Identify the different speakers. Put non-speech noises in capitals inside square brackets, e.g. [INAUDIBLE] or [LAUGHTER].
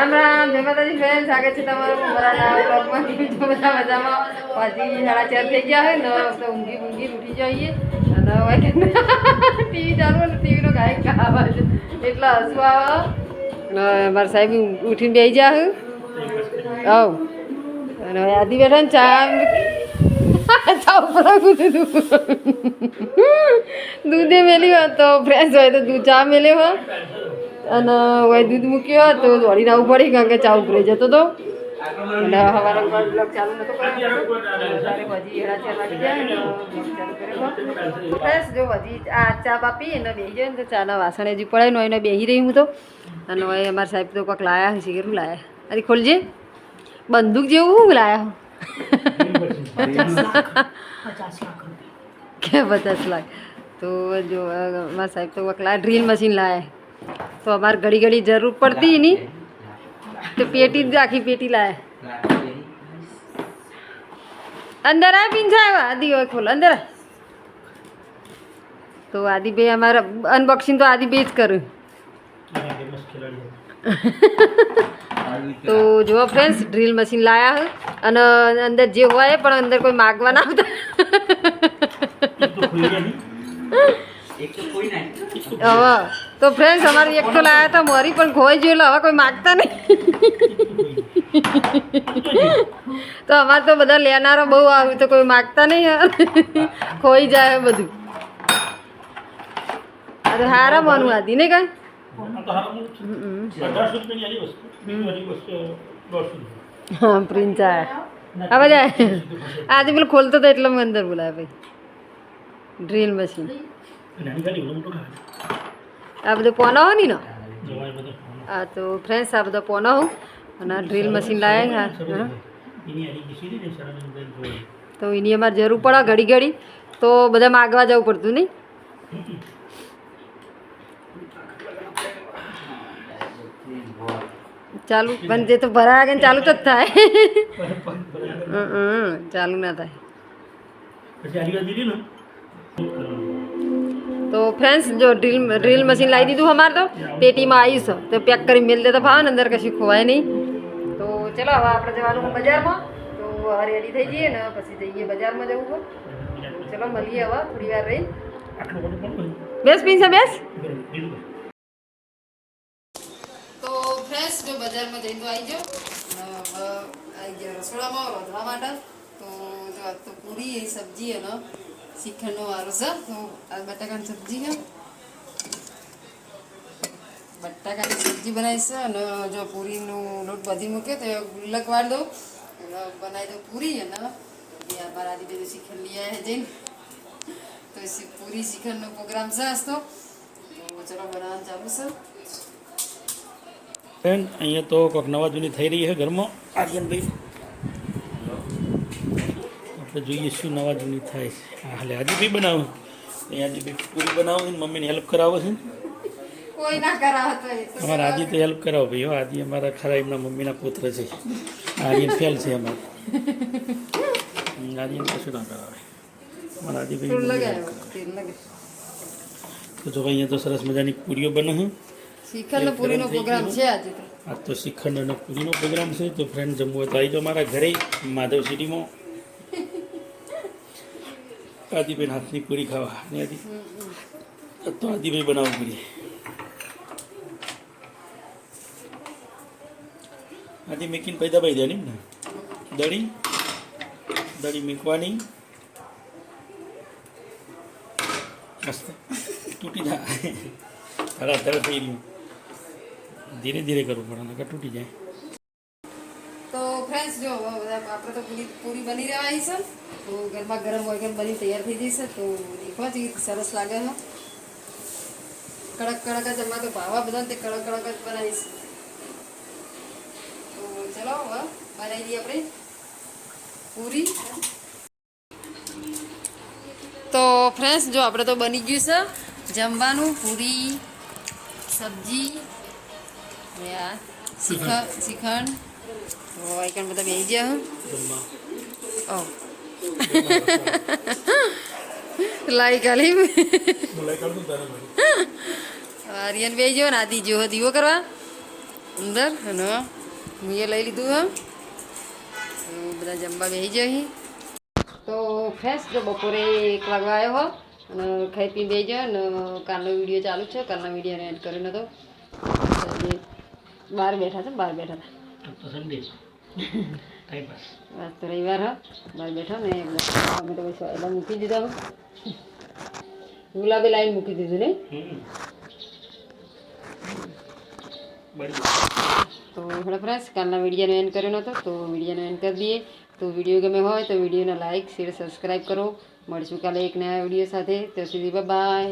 Speaker 1: રામ રામ, જય માતાજી ફ્રેન્ડ સ્વાગત છે તમારું મારા બ્લોગમાં કેમ બધા મજામાં? પાછી સાડા ચાર થઈ ગયા હોય ને, તો ઊંઘી ઊંઘી ઉઠી જઈએ. અને હવે ટીવી ચાલુ અને ટીવીનો ગાયક આવાજ એટલા હસવા આવે. મારા સાહેબ ઉઠીને બેસી જાય આવ. અને હવે આદિ બેઠા ને ચા ચા ઉપર દીધું. મેલ્યું તો ફ્રેશ હોય તો દૂધ ચા મેલ્યો હોય અને હોય દૂધ મૂક્યો તો દોડીને આવું પડી કારણ કે ચા ઉપરે જતો હતો અને હવાનો બ્લોગ ચાલુ નતો બસ જો હજી આ ચા બાપી એને બેસી જાય ને તો ચાના વાસણ હજી પડે ને એને બેસી રહી હું તો. અને હવે અમારા સાહેબ તો કોઈક લાયા હશે કેટલું લાયા. અરે ખોલજે. બંદૂક જેવું હું લાયા કે પચાસ લાખ? તો જો મારા સાહેબ તો વકલા ડ્રીલ મશીન લાયા. તો અમારે ઘડી ઘડી જરૂર પડતી એની તો પેટી જ આખી પેટી લાયા. અંદર આ પીંછા આવ્યા? આદિ હોય ખોલ, અંદર. તો આદિભાઈ અમારા અનબોક્સિંગ તો આદિભાઈ જ કર્યું. તો જુઓ ફ્રેન્ડ્સ ડ્રીલ મશીન લાયા હોય અને અંદર જે હોય પણ અંદર કોઈ માગવા ના આવતા. હવે તો ફ્રેન્ડ્સ અમારે એક તો લાયા હતા મરી પણ ખોઈ ગયું એટલે હવે કોઈ માગતા નહીં તો અમારે તો બધા લેનારો બહુ આવ્યું તો કોઈ માગતા નહીં ખોઈ જાય બધું અરે હારા મોનું આધી ને કઈ હા પ્રિન્સ આયા હવે જાય આજે પેલું ખોલતો હતો એટલે મને અંદર બોલાયા ભાઈ ડ્રીલ મશીન આ બધું પોના હો ની આ તો ફ્રેન્ડ્સ આ બધા પોના હો અને ડ્રીલ મશીન લાયા હા. તો એની અમારે જરૂર પડે ઘડી ઘડી. તો બધા માગવા જવું પડતું નહીં? ચાલુ પણ જે તો ભરાયા કે ચાલુ તો જ થાય. [LAUGHS] ચાલુ ના થાય. તો ફ્રેન્ડ્સ જો ડ્રીલ ડ્રીલ મશીન લાવી દીધું અમારે તો પેટીમાં આવીશ તો પેક કરી મેલ દેતા ભાવ ને અંદર કશું ખોવાય નહીં તો ચલો હવે આપણે જવાનું બજારમાં તો હવે રેડી થઈ જઈએ ને પછી જઈએ બજારમાં જવું હોય તો ચલો મળીએ હવે થોડી વાર રહી બેસ પીન્સા બેસ તો ફ્રેશ જો બજારમાં જઈને તો આવી જાઓ આવી ગયા રસોડામાં રોધવા માટે તો જો આ તો પૂરી એ સબ્જી અને શ્રીખંડનો વારો છે તો આ બટાકાની સબ્જી છે બટાકાની સબ્જી બનાવી છે અને જો પૂરીનું લોટ બધી મૂકે તો ગુલ્લક વાર દઉં અને બનાવી દઉં પૂરી અને પછી આ મારા બધું શ્રીખંડ લઈ આવ્યા જઈને તો શી- પૂરી શ્રીખંડનો પ્રોગ્રામ છે આજ તો તો ચલો બનાવવાનું ચાલુ છે
Speaker 2: ફ્રેન્ડ અહીંયા તો કોઈક નવા જૂની થઈ રહી છે ઘરમાં આર્યનભાઈ આપણે જોઈએ શું નવા જૂની થાય છે. હા હાલે બી બનાવું. અહીંયા બી પૂરી બનાવો છે ને મમ્મીને હેલ્પ કરાવો છે અમારા આજી તો હેલ્પ કરાવો ભાઈ. હો આજી અમારા ખરા એમના મમ્મીના પુત્ર છે. આર્યન ફેલ છે અમારે. આજે આર્યન કશું ના કરાવે. અમારા.
Speaker 1: તેલ લગાવ્યો
Speaker 2: તો જો અહીંયા તો સરસ મજાની પૂરીઓ બને છે.
Speaker 1: શ્રીખંડ પૂરીનો પ્રોગ્રામ છે આજે તો.
Speaker 2: આજ તો શ્રીખંડ અને પૂરીનો પ્રોગ્રામ છે. તો ફ્રેન્ડ જમવું તો આવી જાઓ મારા ઘરે માધવ સિટીમાં આદિભાઈ હાથની પૂરી ખાવા. ને આદિ તો આદિભાઈ બનાવો પૂરી. આદિ મેકીને પૈદા ભાઈ દેવાની ને? દળી દળી મીકવાની. મસ્ત. તૂટી જાય. હરા ધરા થઈ ધીરે ધીરે કરવું પડે, નકર તૂટી જાય.
Speaker 1: ફ્રેન્ડ્સ જો આપણે તો પૂરી પૂરી બની રહેવાની છે. તો ગરમા ગરમ હોય ગરમ બની તૈયાર થઈ જશે તો દેખવા જઈએ સરસ લાગે છે. કડક કડક જ એમાં તો ભાવા બધા તે કડક કડક જ બનાવીશ. તો ચલો હવે બનાવી દઈએ આપણે પૂરી. તો ફ્રેન્ડ્સ જો આપણે તો બની ગયું છે. જમવાનું, પૂરી, સબ્જી ને આ તો આઈકન બધા બેસી ગયા ઓ લાઈ
Speaker 2: કાલી
Speaker 1: આર્યન બે જો ને આદિ જો દીવો કરવા અંદર અને હું એ લઈ લીધું હા બધા જમવા બેસી જઈ તો ફ્રેશ જો બપોરે એક વાગવા આવ્યો હો અને ખાઈ પી બેસી જાય અને કાલનો વીડિયો ચાલુ છે કાલના વિડીયોને એડ કર્યો આજે બહાર બેઠા છે બહાર બેઠા હતા
Speaker 2: તો સન્ડે
Speaker 1: રવિવાર હા. બહાર બેઠા ને અમે પછી મૂકી દીધા. ગુલાબી લાઈન મૂકી દીધું ને તો હેડો ફ્રેન્ડ્સ કાલના વિડીયોનો એન્ડ કર્યો નહોતો તો વિડીયોનો એન્ડ કરી દઈએ. તો વીડિયો ગમે હોય તો વિડીયોને લાઇક શેર સબસ્ક્રાઈબ કરો. મળશું કાલે એક નવા વીડિયો સાથે. ત્યાં સુધી બાય